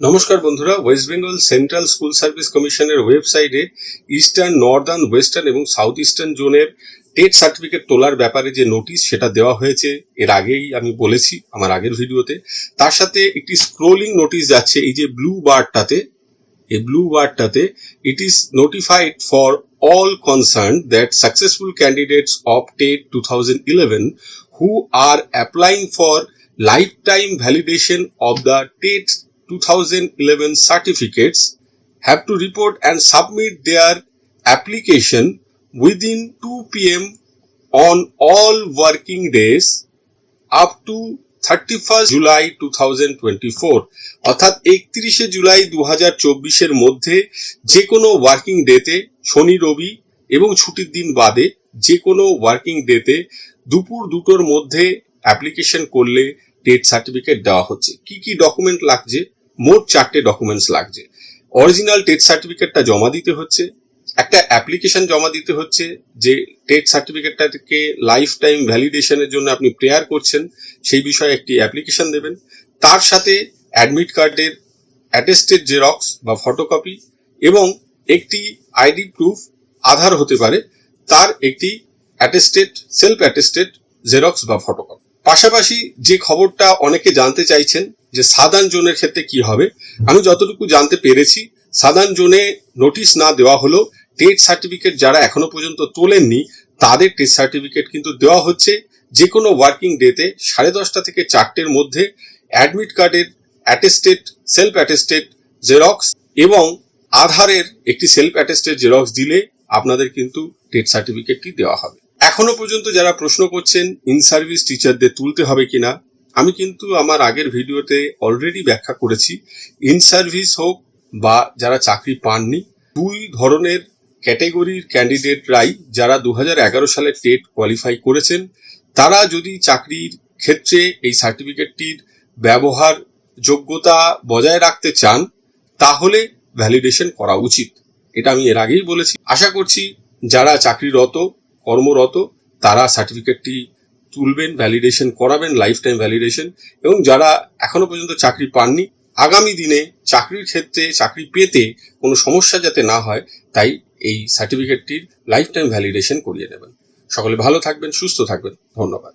নমস্কার বন্ধুরা West Bengal central school service কমিশনের ওয়েবসাইটে ইস্টার্ন নর্দার্ন ওয়েস্টার্ন এবং সাউথ ইস্টার্ন জোনের টেট সার্টিফিকেট তোলার ব্যাপারে যে নোটিশ সেটা দেওয়া হয়েছে, এর আগেই আমি বলেছি, আমার আগের ভিডিওতে। তার সাথে একটি স্ক্রোলিং নোটিশ যাচ্ছে, এই যে ব্লু বারটাতে এই blue বারটাতে it is notified for all concern all concerned that successful candidates of TET 2011 who are applying for lifetime validation of the TET 2011 certificates have to report and submit their application within 2 pm on all working days up to 31st July 2024 অর্থাৎ একত্রিশে জুলাই দু হাজার চব্বিশের মধ্যে যে কোনো working ডেতে শনি, রবি এবং ছুটির দিন বাদে যে কোনো ওয়ার্কিং ডেতে দুপুর দুটোর মধ্যে অ্যাপ্লিকেশন করলে টেট সার্টিফিকেট দেওয়া হচ্ছে। কি কি ডকুমেন্ট লাগছে? মোট চারটে ডকুমেন্টস লাগছে। অরিজিনাল টেট সার্টিফিকেটটা জমা দিতে হচ্ছে। একটা অ্যাপ্লিকেশন জমা দিতে হচ্ছে যে টেট সার্টিফিকেটটাকে লাইফ টাইম ভ্যালিডেশনের জন্য আপনি প্রেয়ার করছেন, সেই বিষয়ে একটি অ্যাপ্লিকেশন দেবেন। তার সাথে অ্যাডমিট কার্ডের অ্যাটেস্টেড জেরক্স বা ফটোকপি এবং একটি আইডি প্রুফ আধার হতে পারে, তার একটি অ্যাটেস্টেড সেলফ অ্যাটেস্টেড জেরক্স বা ফটোকপি পাশাপাশি যে খবরটা অনেকে জানতে চাইছেন যে সাদার্ন জোনের ক্ষেত্রে কি হবে? আমি যতটুকু জানতে পেরেছি সাদার্ন জোনে নোটিশ না দেওয়া হলো টেট সার্টিফিকেট যারা এখনও পর্যন্ত তোলেননি, তাদের টেট সার্টিফিকেট কিন্তু দেওয়া হচ্ছে যে কোনো ওয়ার্কিং ডেতে সাড়ে দশটা থেকে চারটের মধ্যে অ্যাডমিট কার্ডের অ্যাটেস্টেড সেলফ অ্যাটেস্টেড জেরক্স এবং আধারের একটি সেলফ অ্যাটেস্টেড জেরক্স দিলে আপনাদের কিন্তু টেট সার্টিফিকেটটি দেওয়া হবে। এখনও পর্যন্ত যারা প্রশ্ন করছেন, ইন সার্ভিস টিচারদের তুলতে হবে কিনা আমি কিন্তু আমার আগের ভিডিওতে অলরেডি ব্যাখ্যা করেছি ইন সার্ভিস হোক বা যারা চাকরি পাননি, দুই ধরনের ক্যাটেগরির ক্যান্ডিডেটরাই যারা দু হাজার এগারো সালে টেট কোয়ালিফাই করেছেন, তারা যদি চাকরির ক্ষেত্রে এই সার্টিফিকেটটির ব্যবহার যোগ্যতা বজায় রাখতে চান, তাহলে ভ্যালিডেশন করা উচিত। এটা আমি এর আগেই বলেছি। আশা করছি যারা চাকরিরত, কর্মরত, তারা সার্টিফিকেটটি তুলবেন ভ্যালিডেশন করাবেন লাইফ টাইম ভ্যালিডেশন এবং যারা এখনও পর্যন্ত চাকরি পাননি, আগামী দিনে চাকরির ক্ষেত্রে, চাকরি পেতে কোনো সমস্যা যাতে না হয়, তাই এই সার্টিফিকেটটির লাইফ টাইম ভ্যালিডেশন করিয়ে নেবেন। সকলে ভালো থাকবেন, সুস্থ থাকবেন। ধন্যবাদ।